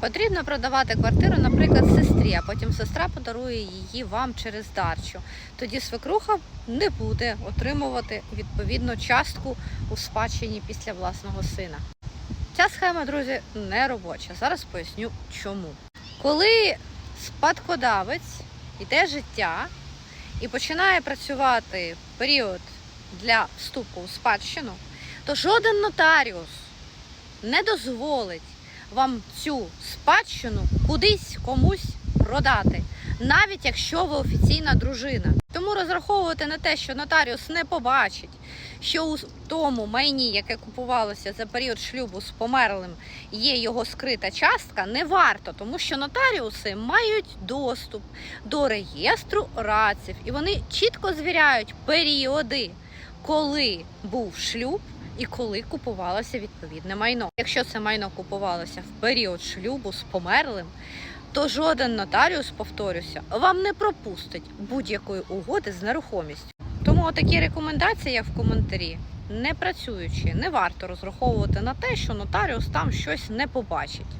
Потрібно продавати квартиру, наприклад, сестрі, а потім сестра подарує її вам через дарчу. Тоді свекруха не буде отримувати відповідну частку у спадщині після власного сина. Ця схема, друзі, не робоча. Зараз поясню чому. Коли спадкодавець йде життя і починає працювати період для вступу у спадщину, то жоден нотаріус не дозволить вам цю спадщину кудись комусь продати, навіть якщо ви офіційна дружина. Тому розраховувати на те, що нотаріус не побачить, що у тому майні, яке купувалося за період шлюбу з померлим, є його скрита частка, не варто, тому що нотаріуси мають доступ до реєстру радців, і вони чітко звіряють періоди, коли був шлюб і коли купувалося відповідне майно. Якщо це майно купувалося в період шлюбу з померлим, то жоден нотаріус, повторюся, вам не пропустить будь-якої угоди з нерухомістю. Тому такі рекомендації, як в коментарі, не працюючи, не варто розраховувати на те, що нотаріус там щось не побачить.